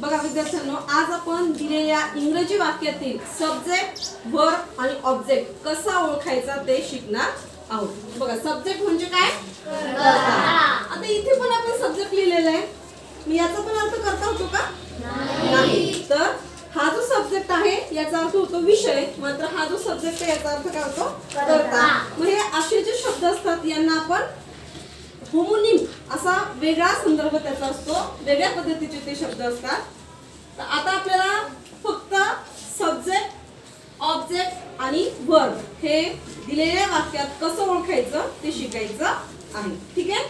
बघा विद्यार्थ्यांनो आज आपण दिलेल्या इंग्रजी वाक्यातील सब्जेक्ट वर्ब आणि ऑब्जेक्ट कसा ओळखायचा ते शिकणार आहोत. बघा सब्जेक्ट म्हणजे काय? आता इथे पण आपण सब्जेक्ट लिहिलेला आहे. मी याचा पण अर्थ करता होतो का? नाही. तर हा जो सब्जेक्ट आहे याचा अर्थ होतो विषय. मात्र हा जो सब्जेक्ट आहे याचा अर्थ काय होतो? करता मग हे असे जे शब्द असतात यांना आपण होमोनिम असा वेगळा संदर्भ त्याचा असतो. वेगळ्या पद्धतीचे ते शब्द असतात. तर आता आपल्याला फक्त सब्जेक्ट ऑब्जेक्ट आणि वर्ब हे दिलेल्या वाक्यात कसं ओळखायचं ते शिकायचं आहे. ठीक आहे?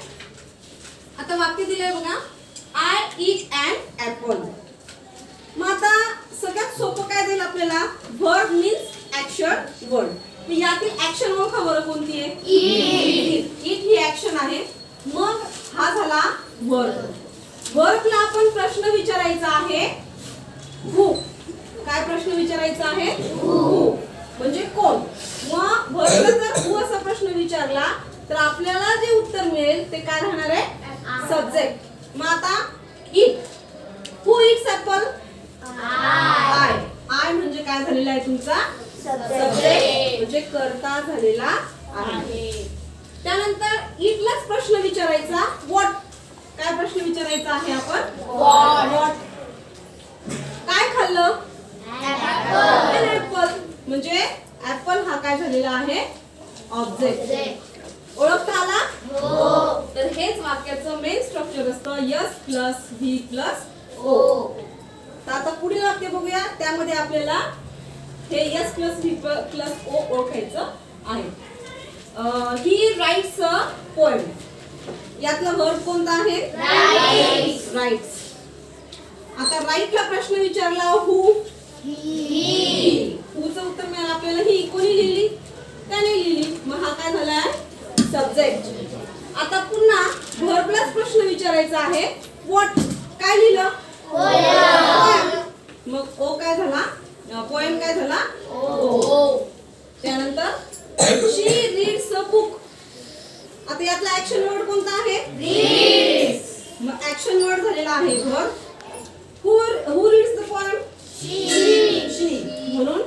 आता वाक्य दिलंय बघा. आय इट अँड ऍपल मग आता सगळ्यात सोपं काय देईल आपल्याला? वर्ड मीन्स ऍक्शन वर्ड यातील ऍक्शन ओळखा बरं कोणती आहे? इट ही ऍक्शन आहे. मग झाला वर्ब वर्बला आपण प्रश्न विचारायचा आहे. हु. काय प्रश्न विचारायचा आहे? हु. म्हणजे कोण? मग वर्बला जर हु असा प्रश्न विचारला तर आपल्याला जे उत्तर मिळेल ते काय राहणार आहे? सब्जेक्ट मग आता eat who eats apple I I म्हणजे काय झालेला आहे तुमचा? सब्जेक्ट म्हणजे करता झालेला आहे. त्यानंतर इटलाच प्रश्न विचारायचा. विचारायचा आहे आपण? काय खाल्लं? ऍपल म्हणजे ऍपल हा काय झालेला आहे? ऑब्जेक्ट ओळखता आला? तर हेच वाक्याचं मेन स्ट्रक्चर असतं S plus V plus O तर आता पुढील वाक्य बघूया. त्यामध्ये आपल्याला हे S plus V plus O ओळखायचं आहे. ही राईट्स अ पोएम यातला वर्ड कोणता आहे? राईट्स आता राईटला प्रश्न विचारला हु हुचं उत्तर मिळालं आपल्याला? ही कोणी लिहिली? त्याने लिहिली. मग हा काय झालाय? सब्जेक्ट आता पुन्हा व्हर्बलाच प्रश्न विचारायचा आहे. व्हॉट काय लिहिलं. मग ओ काय झाला? पोएम काय झाला? ओ त्यानंतर शी रीड्स अ बुक आता यातला ऍक्शन वर्ड कोणता आहे? ऍक्शन वर्ड झालेला आहे verb who reads the poem she म्हणून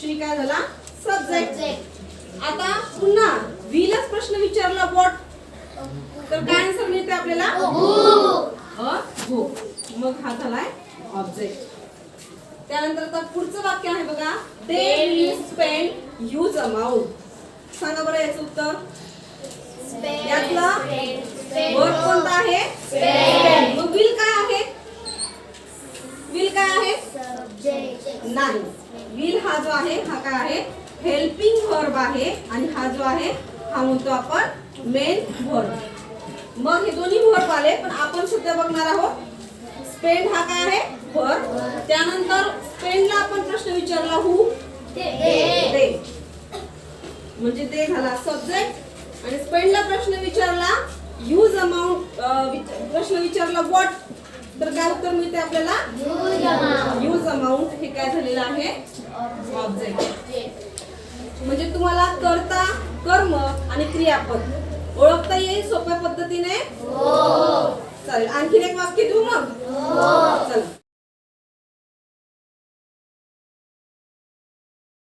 शी काय झाला? सब्जेक्ट आता पुन्हा व्हीलाच प्रश्न विचारला व्हॉट तर काय आन्सर मिळते आपल्याला? अ हो मग हा झालाय ऑब्जेक्ट त्यानंतर आता पुढचं वाक्य आहे बघा. दे स्पेंड ह्यूज अमाऊंट सांगा बरं याचं उत्तर. यातला वर्ड कोणता आहे? spend. मग विल काय आहे? विल काय आहे? नाही. विल हा जो आहे हा काय आहे? हेल्पिंग वर्ब आहे आणि हा जो आहे हा म्हणतो आपण मेन वर्ब मग हे दोन्ही वर्ब आले पण आपण सध्या बघणार आहोत. स्पेंड हा काय आहे? वर्ब त्यानंतर स्पेंडला आपण प्रश्न विचारला हु दे म्हणजे ते झाला सब्जेक्ट आणि स्पेंडला प्रश्न विचारला यूज अमाऊंट प्रश्न विचारला व्हॉट तर काय उत्तर मिळते आपल्याला? यूज अमाऊंट हे काय झालेलं आहे? ऑब्जेक्ट म्हणजे तुम्हाला कर्ता कर्म आणि क्रियापद. ओळखता येईल सोप्या पद्धतीने? चालेल. आणखीन एक वाक्य देऊ मग? चला.